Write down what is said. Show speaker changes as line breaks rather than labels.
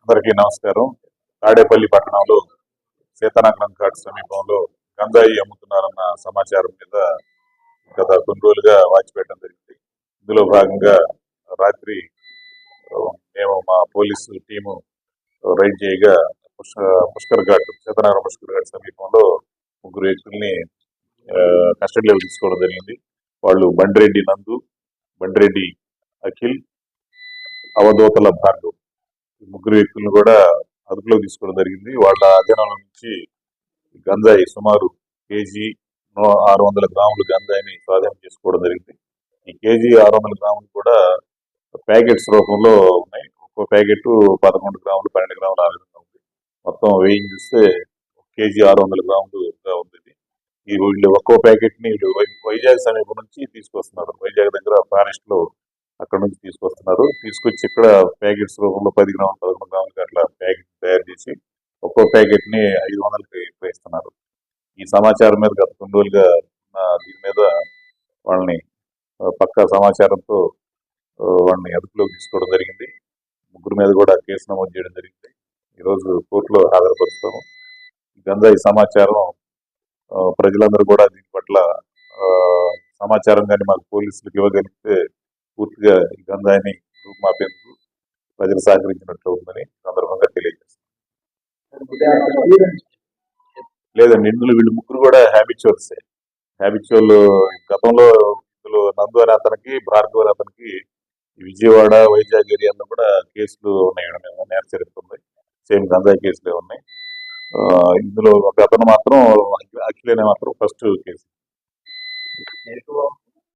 అందరికీ నమస్కారం. తాడేపల్లి పట్టణంలో సీతానగరం ఘాట్ సమీపంలో గంజాయి అమ్ముతున్నారన్న సమాచారం మీద గత కొన్ని రోజులుగా వాచి పెట్టడం జరిగింది. ఇందులో భాగంగా రాత్రి మేము మా పోలీసు టీము రైడ్ చేయగా పుష్క- పుష్కర్ ఘాట్ సీతానగరం పుష్కర్ ఘాట్ సమీపంలో ముగ్గురు వ్యక్తుల్ని కస్టడీలో తీసుకోవడం జరిగింది. వాళ్ళు బండ్రెడ్డి నందు బండ్రెడ్డి అఖిల్ అవధూతల భార్గవ్ ముగ్గురు వ్యక్తులను కూడా అదుపులోకి తీసుకోవడం జరిగింది. వాళ్ళ అధ్యయనంలో నుంచి గంజాయి సుమారు కేజీ ఆరు వందల గ్రాములు గంజాయిని స్వాధీనం చేసుకోవడం జరిగింది. ఈ కేజీ ఆరు వందల గ్రాములు కూడా ప్యాకెట్స్ రూపంలో ఉన్నాయి. ఒక్కో ప్యాకెట్ పదకొండు గ్రాములు పన్నెండు గ్రాములు ఆ విధంగా ఉంది. మొత్తం వెయిన్ చూస్తే ఒక కేజీ ఆరు వందల గ్రాములుగా ఉంది ఈ వీళ్ళు ఒక్కో ప్యాకెట్ని వీళ్ళు వై- వైజాగ్ సమీపం నుంచి తీసుకొస్తున్నారు. వైజాగ్ దగ్గర ఫారెస్ట్లో అక్కడ నుంచి తీసుకొస్తున్నారు. తీసుకొచ్చి ఇక్కడ ప్యాకెట్స్ రూపంలో పది గ్రాములు పదకొండు గ్రాములకి అట్లా ప్యాకెట్ తయారు చేసి ఒక్కో ప్యాకెట్ని ఐదు వందలకి ఇస్తున్నారు ఈ సమాచారం మీద గత కొన్ని రోజులుగా దీని మీద వాళ్ళని పక్కా సమాచారంతో వాళ్ళని అదుపులోకి తీసుకోవడం జరిగింది. ముగ్గురు మీద కూడా కేసు నమోదు చేయడం జరిగింది. ఈరోజు కోర్టులో హాజరుపరుస్తాము. ఈ గంజాయి సమాచారం ఆ, ప్రజలందరూ కూడా దీని పట్ల ఆ, సమాచారం కానీ మాకు పోలీసులకు ఇవ్వగలిగితే పూర్తిగా ఈ గంజాయిని రూపుమాపేందుకు ప్రజలు సహకరించినట్లు ఉందని సందర్భంగా తెలియజేస్తాను లేదండి ఇందులో వీళ్ళు ముగ్గురు కూడా హ్యాబిచువల్సే హ్యాబిచువల్ గతంలో ఇందులో నందు అనే అతనికి భార్గవ్ అనే అతనికి విజయవాడ వైజాగ్ ఏరియాలో కూడా కేసులు ఉన్నాయి. నేర చరిత్ర ఉంది? సేమ్ గంజాయి కేసులే ఉన్నాయి. ఇందులో ఒక అతను మాత్రం అఖిలేనే అనే మాత్రం ఫస్ట్ కేసు